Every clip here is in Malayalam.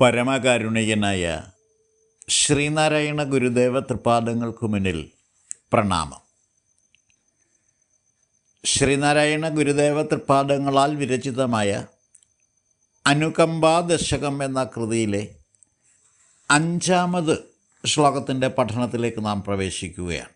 പരമകാരുണികനായ ശ്രീനാരായണ ഗുരുദേവ തൃപാദങ്ങൾക്ക് മുന്നിൽ പ്രണാമം. ശ്രീനാരായണ ഗുരുദേവ തൃപാദങ്ങളാൽ വിരചിതമായ അനുകമ്പാ ദശകം എന്ന കൃതിയിലെ അഞ്ചാമത് ശ്ലോകത്തിന്റെ പഠനത്തിലേക്ക് നാം പ്രവേശിക്കുകയാണ്.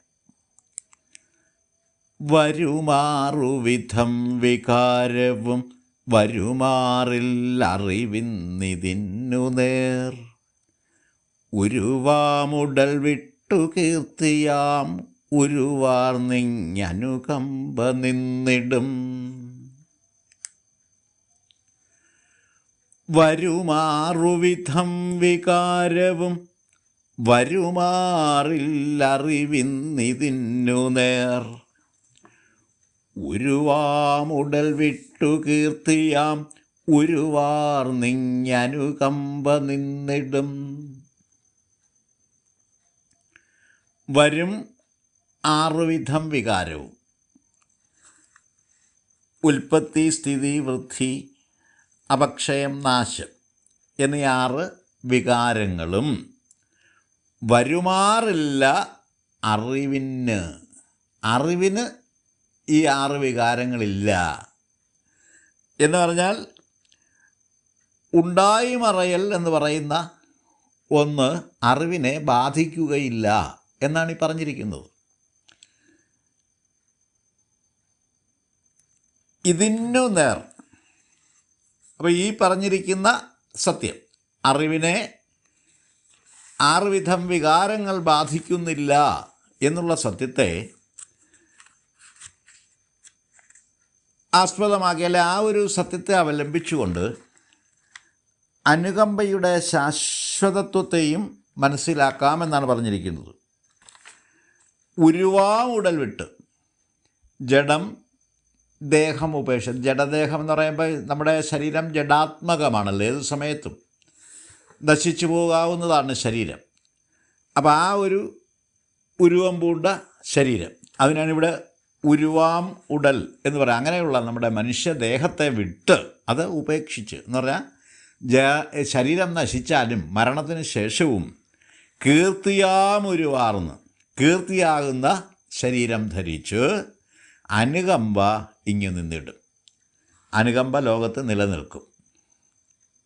വരുമാറുവിധം വികാരവും വരുമാറില്ലറിവിന്നിതിന്നു നേർ. ഉരുവാമുടൽ വിട്ടു കീർത്തിയാം ഉരുവാർ നിങ്ങനുകമ്പ നിന്നിടും. വരുമാറുവിധം വികാരവും വരുമാറില്ലറിവിന്നിതിന്നു നേർ. ഉരുവാമുടൽ വിട്ടു കീർത്തിയാം ഉരുവാർ നിങ്ങനുകമ്പ നിന്നിടും. വരും ആറുവിധം വികാരവും. ഉൽപ്പത്തി സ്ഥിതി വൃദ്ധി അപക്ഷയം നാശം എന്നീ ആറ് വികാരങ്ങളും വരുമാറില്ല അറിവിന്. അറിവിന് ഈ ആറ് വികാരങ്ങളില്ല. എന്ന് പറഞ്ഞാൽ ഉണ്ടായി മറയൽ എന്ന് പറയുന്ന ഒന്ന് അറിവിനെ ബാധിക്കുകയില്ല എന്നാണ് ഈ പറഞ്ഞിരിക്കുന്നത്. ഇതിനു നേർ അപ്പോൾ ഈ പറഞ്ഞിരിക്കുന്ന സത്യം അറിവിനെ ആറുവിധം വികാരങ്ങൾ ബാധിക്കുന്നില്ല എന്നുള്ള സത്യത്തെ ആസ്പദമാക്കി ആ ഒരു സത്യത്തെ അവലംബിച്ചുകൊണ്ട് അനുകമ്പയുടെ ശാശ്വതത്വത്തെയും മനസ്സിലാക്കാമെന്നാണ് പറഞ്ഞിരിക്കുന്നത്. ഉരുവാ ഉടൽ വിട്ട് ജഡം ദേഹം ഉപേക്ഷ ജഡദേഹം എന്ന് പറയുമ്പോൾ നമ്മുടെ ശരീരം ജഡാത്മകമാണല്ലോ ഏത് സമയത്തും നശിച്ചു പോകാവുന്നതാണ് ശരീരം. അപ്പോൾ ആ ഒരു ഉരുവം പൂണ്ട ശരീരം. അതിനാണ് ഇവിടെ ഉരുവാം ഉടൽ എന്ന് പറയാം. അങ്ങനെയുള്ള നമ്മുടെ മനുഷ്യദേഹത്തെ വിട്ട് അത് ഉപേക്ഷിച്ച് എന്ന് പറഞ്ഞാൽ ജ ശരീരം നശിച്ചാലും മരണത്തിന് ശേഷവും കീർത്തിയാമുരുവാർന്ന് കീർത്തിയാകുന്ന ശരീരം ധരിച്ച് അനുകമ്പ ഇങ്ങു നിന്നിടും. അനുകമ്പ ലോകത്ത് നിലനിൽക്കും.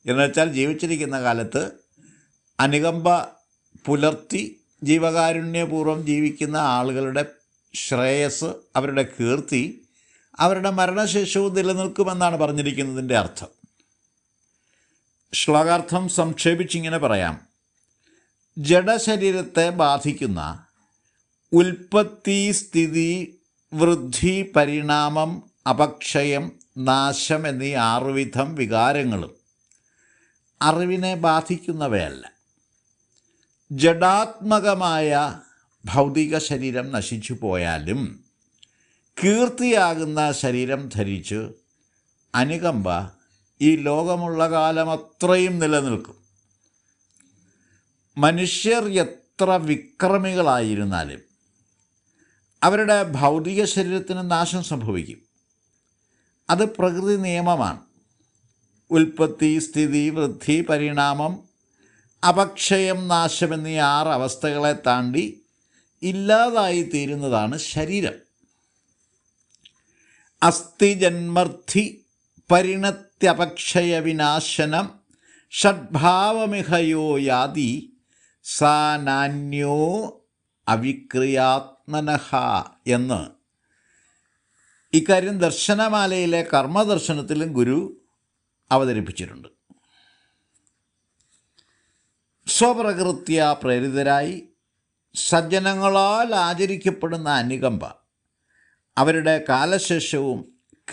എന്നുവെച്ചാൽ ജീവിച്ചിരിക്കുന്ന കാലത്ത് അനുകമ്പ പുലർത്തി ജീവകാരുണ്യപൂർവം ജീവിക്കുന്ന ആളുകളുടെ ശ്രേയസ് അവരുടെ കീർത്തി അവരുടെ മരണശേഷവും നിലനിൽക്കുമെന്നാണ് പറഞ്ഞിരിക്കുന്നതിന്റെ അർത്ഥം. ശ്ലോകാർത്ഥം സംക്ഷേപിച്ചിങ്ങനെ പറയാം. ജഡശരീരത്തെ ബാധിക്കുന്ന ഉൽപ്പത്തി സ്ഥിതി വൃദ്ധി പരിണാമം അപക്ഷയം നാശം എന്നീ ആറുവിധം വികാരങ്ങളും അറിവിനെ ബാധിക്കുന്നവയല്ല. ജഡാത്മകമായ ഭൗതിക ശരീരം നശിച്ചു പോയാലും കീർത്തിയാകുന്ന ശരീരം ധരിച്ച് അനുകമ്പ ഈ ലോകമുള്ള കാലം അത്രയും നിലനിൽക്കും. മനുഷ്യർ എത്ര വിക്രമികളായിരുന്നാലും അവരുടെ ഭൗതിക ശരീരത്തിന് നാശം സംഭവിക്കും. അത് പ്രകൃതി നിയമമാണ്. ഉൽപ്പത്തി സ്ഥിതി വൃദ്ധി പരിണാമം അപക്ഷയം നാശം എന്നീ ആറ് അവസ്ഥകളെ താണ്ടി ഇല്ലാതായി തീരുന്നതാണ് ശരീരം. അസ്ഥിജന്മർത്ഥി പരിണത്യപക്ഷയ വിനാശനം ഷഡ്ഭാവമിഹയോ യാതി സാ നാന്യോ അവിക്രിയാത്മനഹ എന്ന്. ഇക്കാര്യം ദർശനമാലയിലെ കർമ്മദർശനത്തിലും ഗുരു അവതരിപ്പിച്ചിട്ടുണ്ട്. സ്വപ്രകൃത്യ പ്രേരിതരായി സജ്ജനങ്ങളാൽ ആചരിക്കപ്പെടുന്ന അനുകമ്പ അവരുടെ കാലശേഷവും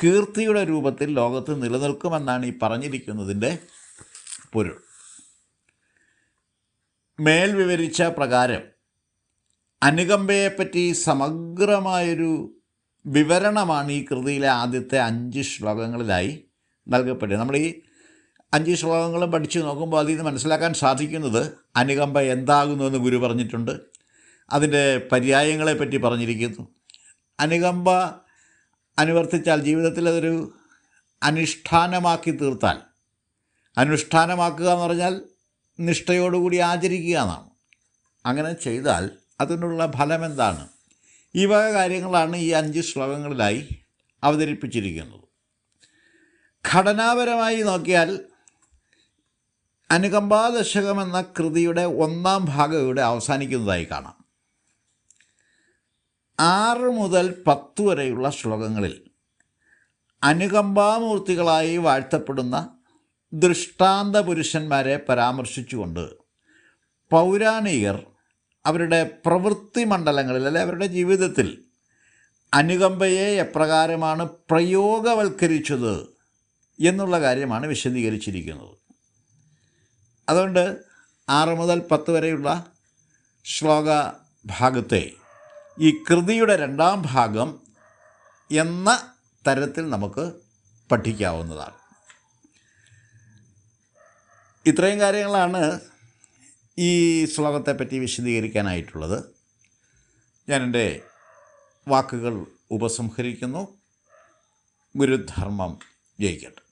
കീർത്തിയുടെ രൂപത്തിൽ ലോകത്ത് നിലനിൽക്കുമെന്നാണ് ഈ പറഞ്ഞിരിക്കുന്നതിന്റെ പൊരുൾ. മേൽ വിവരിച്ച പ്രകാരം അനുകമ്പയെപ്പറ്റി സമഗ്രമായൊരു വിവരണമാണ് ഈ കൃതിയിലെ ആദ്യത്തെ അഞ്ച് ശ്ലോകങ്ങളിലായി നൽകപ്പെട്ടത് നമ്മൾ ഈ അഞ്ച് ശ്ലോകങ്ങളും പഠിച്ചു നോക്കുമ്പോൾ അതിൽ നിന്ന് മനസ്സിലാക്കാൻ സാധിക്കുന്നത് അനുകമ്പ എന്താകുന്നു എന്ന് ഗുരു പറഞ്ഞിട്ടുണ്ട്. അതിന്റെ പര്യായങ്ങളെപ്പറ്റി പറഞ്ഞിരിക്കുന്നു. അനുകമ്പ അനുവർത്തിച്ചാൽ ജീവിതത്തിൽ അതൊരു അനുഷ്ഠാനമാക്കി തീർത്താൽ അനുഷ്ഠാനമാക്കുക എന്ന് പറഞ്ഞാൽ നിഷ്ഠയോടുകൂടി ആചരിക്കുക എന്നാണ്. അങ്ങനെ ചെയ്താൽ അതിനുള്ള ഫലം എന്താണ് ഈ വക കാര്യങ്ങളാണ് ഈ അഞ്ച് ശ്ലോകങ്ങളിലായി അവതരിപ്പിച്ചിരിക്കുന്നത്. ഘടനാപരമായി നോക്കിയാൽ അനുകമ്പാദശകം എന്ന കൃതിയുടെ ഒന്നാം ഭാഗം ഇവിടെ അവസാനിക്കുന്നതായി കാണാം. ആറ് മുതൽ പത്ത് വരെയുള്ള ശ്ലോകങ്ങളിൽ അനുകമ്പാമൂർത്തികളായി വാഴ്ത്തപ്പെടുന്ന ദൃഷ്ടാന്ത പുരുഷന്മാരെ പരാമർശിച്ചുകൊണ്ട് പൗരാണികർ അവരുടെ പ്രവൃത്തി മണ്ഡലങ്ങളിൽ അല്ലെ അവരുടെ ജീവിതത്തിൽ അനുകമ്പയെ എപ്രകാരമാണ് പ്രയോഗവൽക്കരിച്ചത് എന്നുള്ള കാര്യമാണ് വിശദീകരിച്ചിരിക്കുന്നത്. അതുകൊണ്ട് ആറ് മുതൽ പത്ത് വരെയുള്ള ശ്ലോക ഭാഗത്തെ ഈ കൃതിയുടെ രണ്ടാം ഭാഗം എന്ന തരത്തിൽ നമുക്ക് പഠിക്കാവുന്നതാണ്. ഇത്രയും കാര്യങ്ങളാണ് ഈ ശ്ലോകത്തെപ്പറ്റി വിശദീകരിക്കാനായിട്ടുള്ളത്. ഞാൻ എന്റെ വാക്കുകൾ ഉപസംഹരിക്കുന്നു. ഗുരുധർമ്മം ജയിക്കട്ടെ.